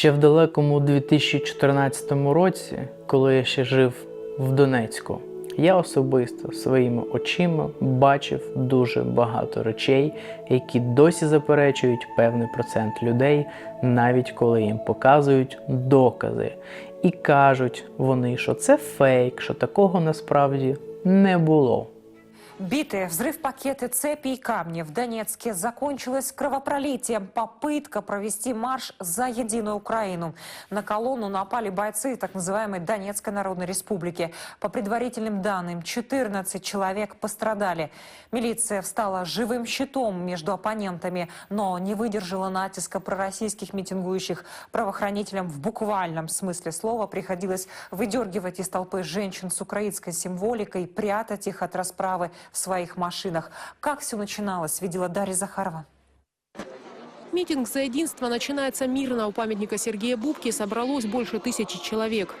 Ще в далекому 2014 році, коли я ще жив в Донецьку, я особисто своїми очима бачив дуже багато речей, які досі заперечують певний процент людей, навіть коли їм показують докази. І кажуть вони, що це фейк, що такого насправді не було. Битые, взрыв пакеты, цепи и камни в Донецке закончилась кровопролитием. Попытка провести марш за единую Украину. На колонну напали бойцы так называемой Донецкой Народной Республики. По предварительным данным, 14 человек пострадали. Милиция встала живым щитом между оппонентами, но не выдержала натиска пророссийских митингующих. Правоохранителям в буквальном смысле слова приходилось выдергивать из толпы женщин с украинской символикой, прятать их от расправы в своих машинах. Как все начиналось, видела Дарья Захарова. Митинг за единство начинается мирно. У памятника Сергея Бубки собралось больше тысячи человек.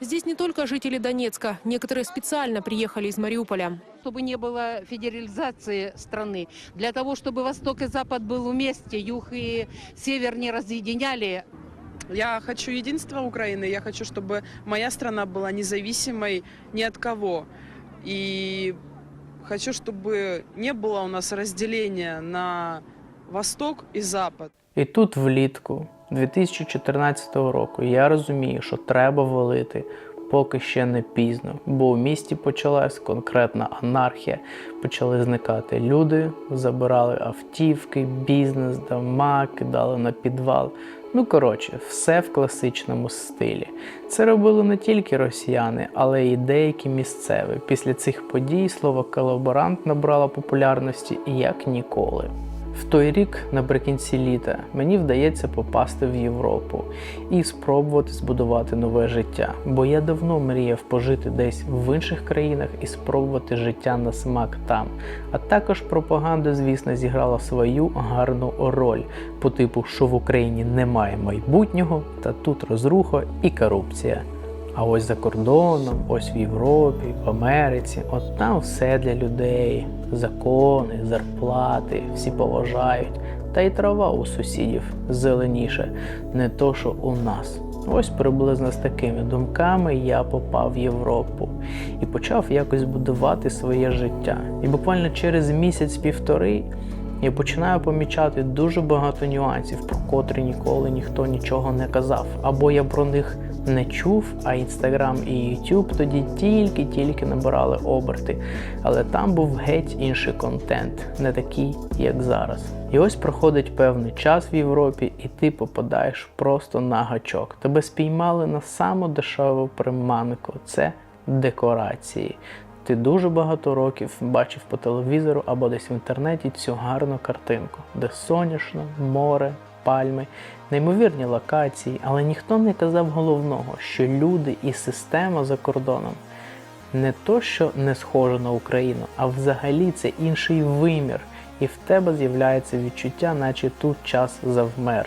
Здесь не только жители Донецка. Некоторые специально приехали из Мариуполя. чтобы не было федерализации страны, для того, чтобы Восток и Запад был вместе, Юг и Север не разъединяли. Я хочу единства Украины, я хочу, чтобы моя страна была независимой ни от кого. И хочу, чтобы не было у нас разделения на Восток и Запад. І тут влітку 2014 року я розумію, що треба валити, поки ще не пізно, бо у місті почалась конкретна анархія. Почали зникати люди, забирали автівки, бізнес, дома, кидали на підвал. Ну коротше, все в класичному стилі. Це робили не тільки росіяни, але й деякі місцеві. Після цих подій слово колаборант набрало популярності як ніколи. Той рік, наприкінці літа, мені вдається попасти в Європу і спробувати збудувати нове життя. Бо я давно мріяв пожити десь в інших країнах і спробувати життя на смак там. А також пропаганда, звісно, зіграла свою гарну роль по типу, що в Україні немає майбутнього, та тут розруха і корупція. А ось за кордоном, ось в Європі, в Америці, от там все для людей. Закони, зарплати, всі поважають. Та й трава у сусідів зеленіше, не то, що у нас. Ось приблизно з такими думками я попав в Європу і почав якось будувати своє життя. І буквально через місяць-півтори я починаю помічати дуже багато нюансів, про котрі ніколи ніхто нічого не казав. Або я про них не чув, а Інстаграм і Ютуб тоді тільки-тільки набирали оберти. Але там був геть інший контент, не такий, як зараз. І ось проходить певний час в Європі, і ти попадаєш просто на гачок. Тебе спіймали на саму дешеву приманку. Це декорації. Ти дуже багато років бачив по телевізору або десь в інтернеті цю гарну картинку, де соняшно, море, пальми, неймовірні локації, але ніхто не казав головного, що люди і система за кордоном не то, що не схожа на Україну, а взагалі це інший вимір, і в тебе з'являється відчуття, наче тут час завмер.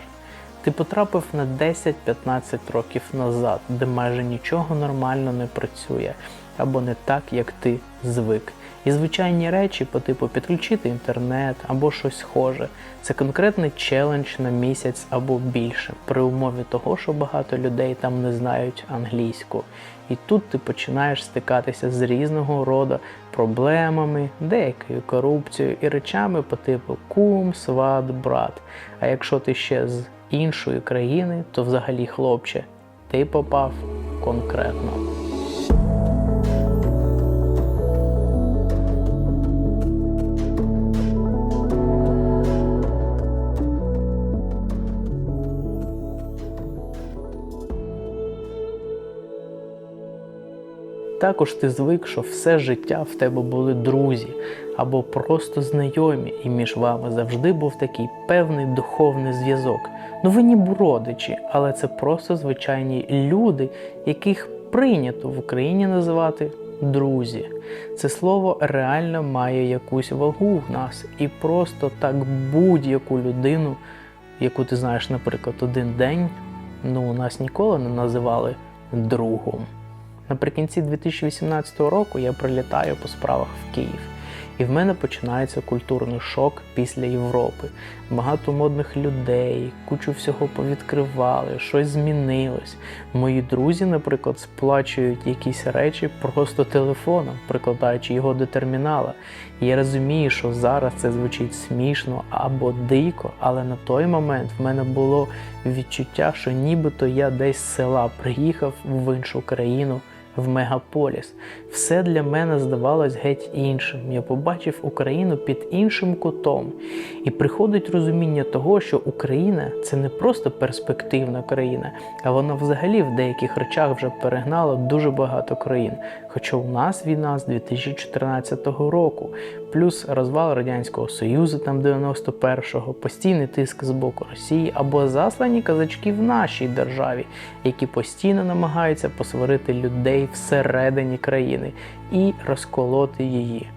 Ти потрапив на 10-15 років назад, де майже нічого нормально не працює, або не так, як ти звик. І звичайні речі по типу підключити інтернет або щось схоже. Це конкретний челендж на місяць або більше, при умові того, що багато людей там не знають англійську. І тут ти починаєш стикатися з різного роду проблемами, деякою корупцією і речами по типу кум, сват, брат. А якщо ти ще з іншої країни, то взагалі, хлопче, ти попав конкретно. Також ти звик, що все життя в тебе були друзі або просто знайомі, і між вами завжди був такий певний духовний зв'язок. Ну ви ніби родичі, але це просто звичайні люди, яких прийнято в Україні називати друзі. Це слово реально має якусь вагу в нас, і просто так будь-яку людину, яку ти знаєш, наприклад, один день, ну у нас ніколи не називали другом. Наприкінці 2018 року я прилітаю по справах в Київ. І в мене починається культурний шок після Європи. Багато модних людей, кучу всього повідкривали, щось змінилось. Мої друзі, наприклад, сплачують якісь речі просто телефоном, прикладаючи його до термінала. Я розумію, що зараз це звучить смішно або дико, але на той момент в мене було відчуття, що нібито я десь з села приїхав в іншу країну. В мегаполіс все для мене здавалось геть іншим. Я побачив Україну під іншим кутом, і приходить розуміння того, що Україна це не просто перспективна країна, а вона взагалі в деяких речах вже перегнала дуже багато країн. Хоча у нас війна з 2014 року, плюс розвал Радянського Союзу там 91-го, постійний тиск з боку Росії або заслані казачки в нашій державі, які постійно намагаються посварити людей всередині країни і розколоти її.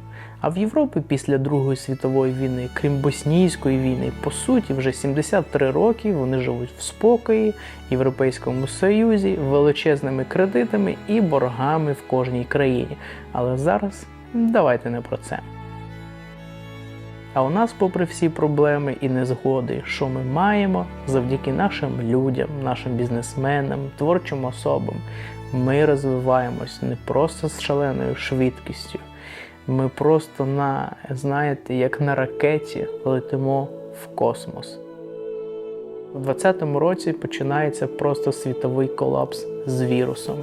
А в Європі після Другої світової війни, крім боснійської війни, по суті, вже 73 роки вони живуть в спокої, Європейському Союзі, величезними кредитами і боргами в кожній країні. Але зараз давайте не про це. А у нас, попри всі проблеми і незгоди, що ми маємо завдяки нашим людям, нашим бізнесменам, творчим особам, ми розвиваємось не просто з шаленою швидкістю. Ми просто на, знаєте, як на ракеті летимо в космос. У 2020 році починається просто світовий колапс з вірусом.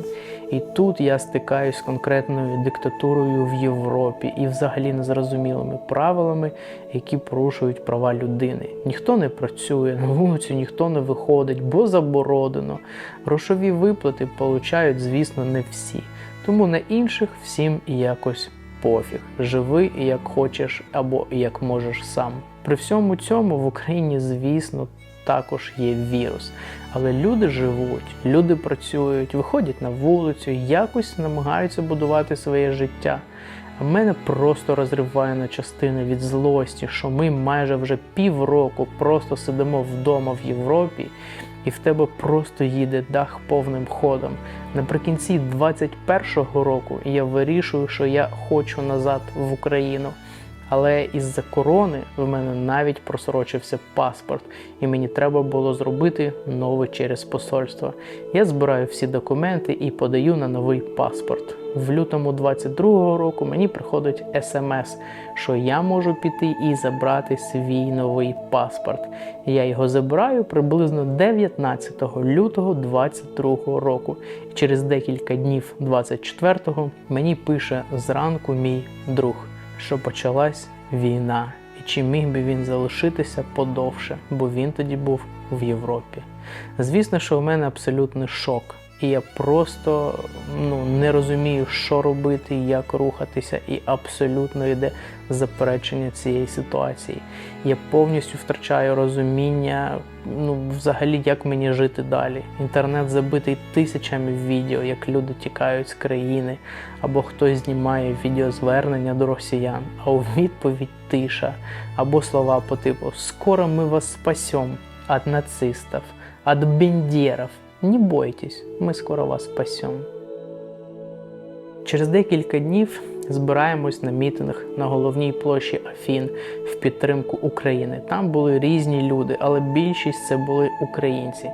І тут я стикаюсь з конкретною диктатурою в Європі і взагалі незрозумілими правилами, які порушують права людини. Ніхто не працює, на вулицю ніхто не виходить, бо заборонено. Грошові виплати получають, звісно, не всі. Тому на інших всім якось пофіг. Живи як хочеш або як можеш сам. При всьому цьому в Україні, звісно, також є вірус. Але люди живуть, люди працюють, виходять на вулицю, якось намагаються будувати своє життя. А мене просто розриває на частини від злості, що ми майже вже півроку просто сидимо вдома в Європі, і в тебе просто їде дах повним ходом. Наприкінці 21-го року я вирішую, що я хочу назад в Україну. Але із-за корони в мене навіть просрочився паспорт, і мені треба було зробити новий через посольство. Я збираю всі документи і подаю на новий паспорт. В лютому 22-го року мені приходить смс, що я можу піти і забрати свій новий паспорт. Я його забираю приблизно 19 лютого 22-го року. Через декілька днів 24-го мені пише зранку мій друг що почалась війна, і чи міг би він залишитися подовше, бо він тоді був в Європі. Звісно, що в мене абсолютний шок, і я просто ну, не розумію, що робити, як рухатися, і абсолютно йде заперечення цієї ситуації. Я повністю втрачаю розуміння, ну, взагалі, як мені жити далі. Інтернет забитий тисячами відео, як люди тікають з країни, або хтось знімає відеозвернення до росіян, а у відповідь тиша, або слова по типу Скоро ми вас спасем від нацистів, від бендерів. Не бойтесь, ми скоро вас спасем. Через декілька днів збираємось на мітинг на головній площі Афін в підтримку України. Там були різні люди, але більшість це були українці.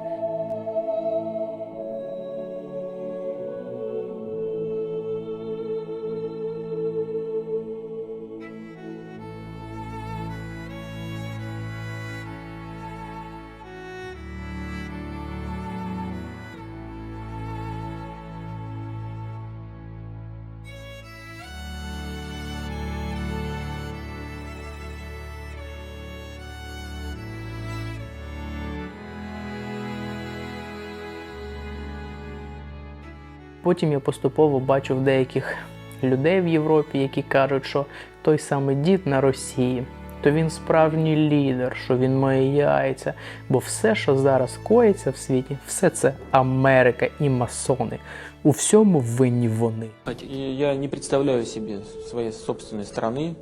Потім я поступово бачу в деяких людей в Європі, які кажуть, що той самий дід на Росії, то він справжній лідер, що він має яйця. Бо все, що зараз коїться в світі, все це Америка і масони. У всьому винні вони. И Я не представляю себе своей собственной страны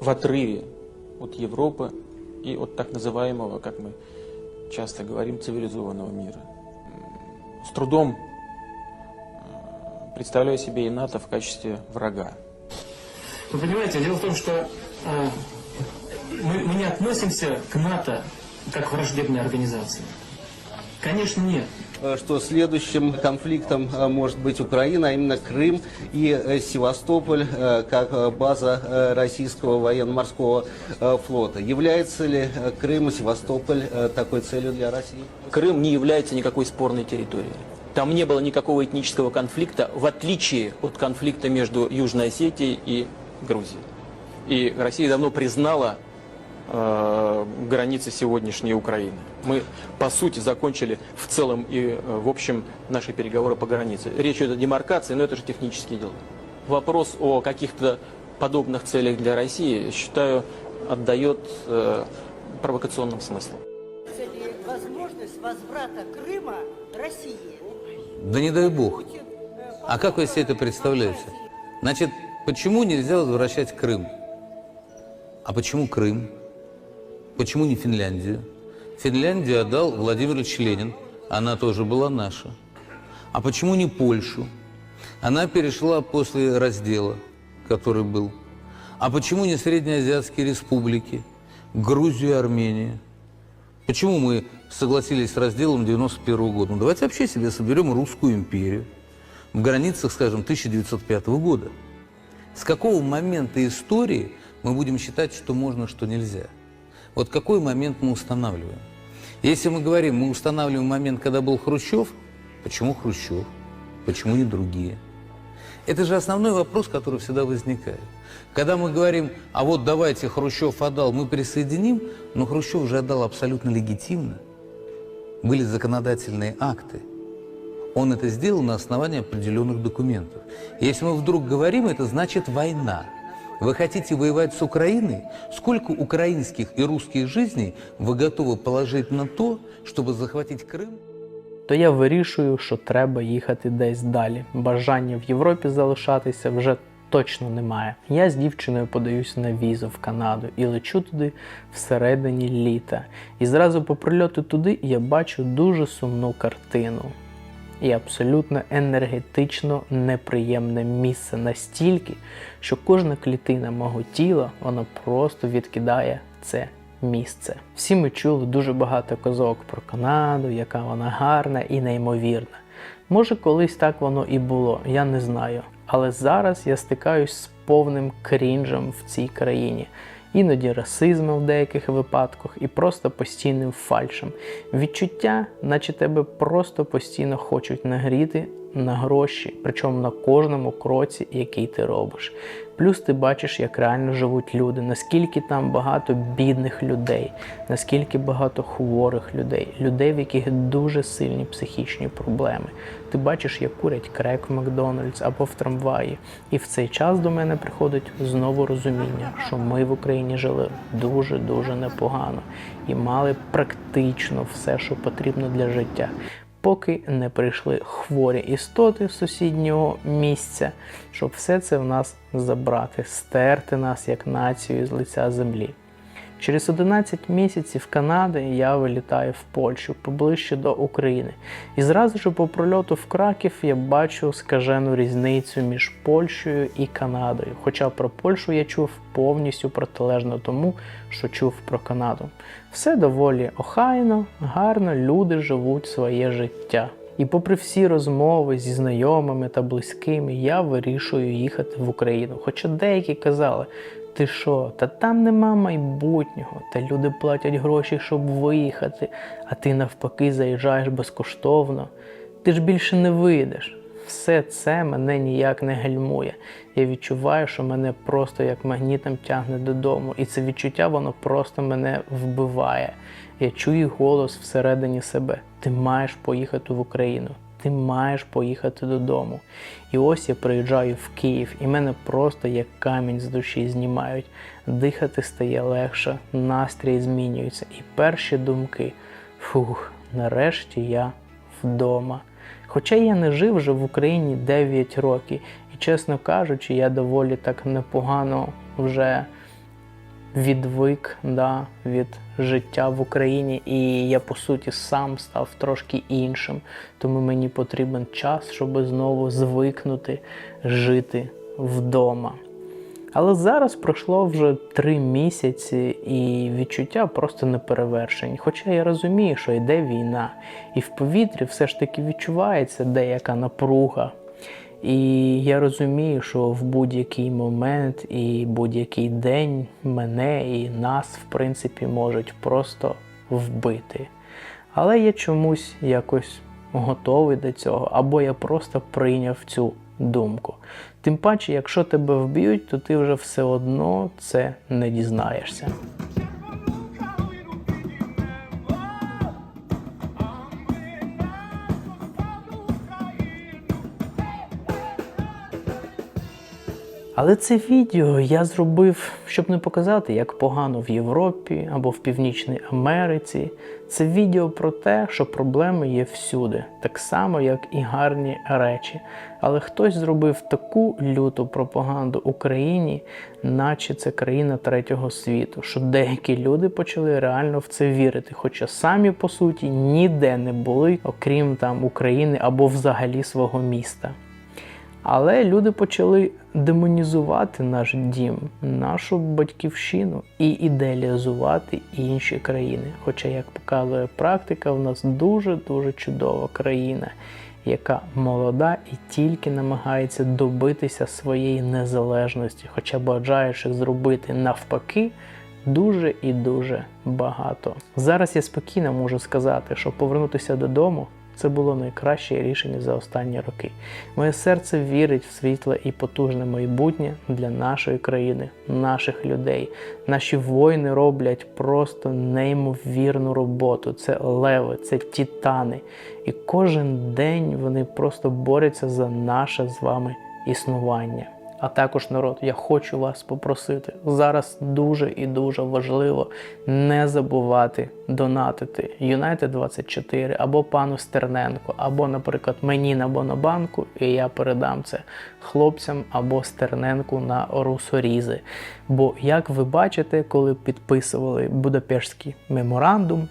в отрыве от Европы и от так называемого, как мы часто говорим, цивилизованного мира. М, С трудом э, Представляю себе и НАТО в качестве врага. Вы понимаете, дело в том, что э, мы, мы не относимся к НАТО как к враждебной организации. Конечно, нет. э, что следующим конфликтом э, может быть Украина, а именно Крым и э, Севастополь как база российского военно-морского флота. Является ли Крым и Севастополь такой целью для России? Крым не является никакой спорной территорией. Там не было никакого этнического конфликта, в отличие от конфликта между Южной Осетией и Грузией. И Россия давно признала э, границы сегодняшней Украины. Мы, по сути, закончили в целом и э, в общем наши переговоры по границе. Речь идет о демаркации, но это же технические дела. Вопрос о каких-то подобных целях для России, считаю, отдает э, провокационным смыслом. возможность возврата Крыма России? Да не дай бог. А как вы себе это представляете? Значит, почему нельзя возвращать Крым? А почему Крым? Почему не Финляндию? Финляндию отдал Владимир Ильич Ленин. Она тоже была наша. А почему не Польшу? Она перешла после раздела, который был. А почему не Среднеазиатские республики? Грузию и Армению? Почему мы согласились с разделом 91 года? Ну, давайте вообще себе соберем русскую империю в границах, скажем, 1905 года. С какого момента истории мы будем считать, что можно, что нельзя? Вот какой момент мы устанавливаем? Если мы говорим, мы устанавливаем момент, когда был Хрущев, почему Хрущев? Почему не другие? Это же основной вопрос, который всегда возникает. Когда мы говорим, а вот давайте Хрущев отдал, мы присоединим, но Хрущев же отдал абсолютно легитимно. Были законодательные акты. Он это сделал на основании определенных документов. И если мы вдруг говорим, это значит война. Вы хотите воевать с Украиной? Сколько украинских и русских жизней вы готовы положить на то, чтобы захватить Крым? то я вирішую, що треба їхати десь далі. Бажання в Європі залишатися вже точно немає. Я з дівчиною подаюсь на візу в Канаду і лечу туди всередині літа. І зразу по прильоту туди я бачу дуже сумну картину. І абсолютно енергетично неприємне місце настільки, що кожна клітина мого тіла вона просто відкидає це місце. Всі ми чули дуже багато казок про Канаду, яка вона гарна і неймовірна. Може, колись так воно і було, я не знаю. Але зараз я стикаюсь з повним крінжем в цій країні. Іноді расизмом в деяких випадках і просто постійним фальшем. Відчуття, наче тебе просто постійно хочуть нагріти на гроші, причому на кожному кроці, який ти робиш. Плюс ти бачиш, як реально живуть люди, наскільки там багато бідних людей, наскільки багато хворих людей, людей, в яких дуже сильні психічні проблеми. Ти бачиш, як курять крек в Макдональдс або в трамваї. І в цей час до мене приходить знову розуміння, що ми в Україні жили дуже-дуже непогано і мали практично все, що потрібно для життя. Поки не прийшли хворі істоти з сусіднього місця, щоб все це в нас забрати, стерти нас як націю з лиця землі. Через 11 місяців Канади я вилітаю в Польщу поближче до України. І зразу ж по прольоту в Краків я бачу скажену різницю між Польщею і Канадою. Хоча про Польщу я чув повністю протилежно тому, що чув про Канаду. Все доволі охайно, гарно, люди живуть своє життя. І попри всі розмови зі знайомими та близькими, я вирішую їхати в Україну. Хоча деякі казали, ти що, та там нема майбутнього, та люди платять гроші, щоб виїхати, а ти навпаки заїжджаєш безкоштовно. Ти ж більше не вийдеш. Все це мене ніяк не гальмує. Я відчуваю, що мене просто як магнітом тягне додому, і це відчуття воно просто мене вбиває. Я чую голос всередині себе: ти маєш поїхати в Україну. Ти маєш поїхати додому. І ось я приїжджаю в Київ, і мене просто як камінь з душі знімають. Дихати стає легше, настрій змінюється. І перші думки: фух, нарешті я вдома. Хоча я не жив вже в Україні 9 років, і, чесно кажучи, я доволі так непогано вже відвик да, від життя в Україні, і я по суті сам став трошки іншим. Тому мені потрібен час, щоб знову звикнути жити вдома. Але зараз пройшло вже три місяці, і відчуття просто не перевершені. Хоча я розумію, що йде війна, і в повітрі все ж таки відчувається деяка напруга. І я розумію, що в будь-який момент і будь-який день мене і нас, в принципі, можуть просто вбити. Але я чомусь якось готовий до цього, або я просто прийняв цю думку. Тим паче, якщо тебе вб'ють, то ти вже все одно це не дізнаєшся. Але це відео я зробив, щоб не показати, як погано в Європі або в Північній Америці. Це відео про те, що проблеми є всюди, так само, як і гарні речі. Але хтось зробив таку люту пропаганду Україні, наче це країна третього світу, що деякі люди почали реально в це вірити, хоча самі по суті ніде не були, окрім там України або взагалі свого міста. Але люди почали демонізувати наш дім, нашу батьківщину і ідеалізувати інші країни. Хоча, як показує практика, в нас дуже-дуже чудова країна, яка молода і тільки намагається добитися своєї незалежності, хоча бажаючих зробити навпаки. Дуже і дуже багато. Зараз я спокійно можу сказати, що повернутися додому це було найкраще рішення за останні роки. Моє серце вірить в світле і потужне майбутнє для нашої країни, наших людей. Наші воїни роблять просто неймовірну роботу. Це леви, це титани. І кожен день вони просто борються за наше з вами існування. А також народ, я хочу вас попросити зараз дуже і дуже важливо не забувати донатити United 24 або пану Стерненко, або, наприклад, мені на Бонобанку, і я передам це хлопцям або Стерненку на русорізи. Бо, як ви бачите, коли підписували Будапештський меморандум.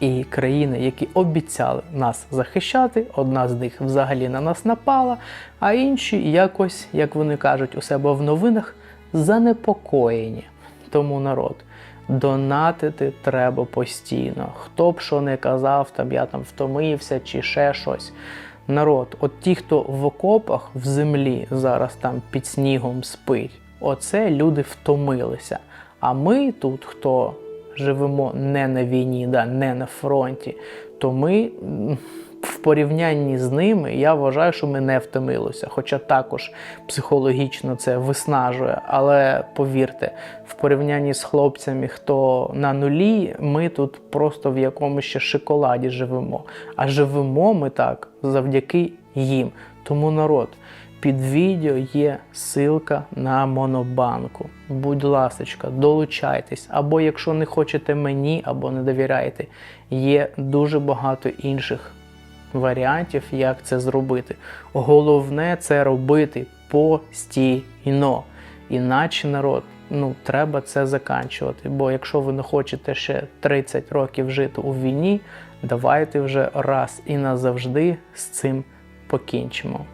І країни, які обіцяли нас захищати, одна з них взагалі на нас напала, а інші якось, як вони кажуть у себе в новинах, занепокоєні. Тому народ, донатити треба постійно. Хто б що не казав, там я там втомився чи ще щось. Народ, от ті, хто в окопах в землі зараз там під снігом спить, оце люди втомилися. А ми тут, хто живемо не на війні, да, не на фронті, то ми в порівнянні з ними я вважаю, що ми не втомилися. Хоча також психологічно це виснажує. Але повірте, в порівнянні з хлопцями, хто на нулі, ми тут просто в якомусь ще шоколаді живемо. А живемо ми так завдяки їм. Тому народ. Під відео є ссылка на монобанку. Будь ласочка, долучайтесь. Або якщо не хочете мені, або не довіряєте, є дуже багато інших варіантів, як це зробити. Головне це робити постійно. Іначе народ, ну треба це заканчувати. Бо якщо ви не хочете ще 30 років жити у війні, давайте вже раз і назавжди з цим покінчимо.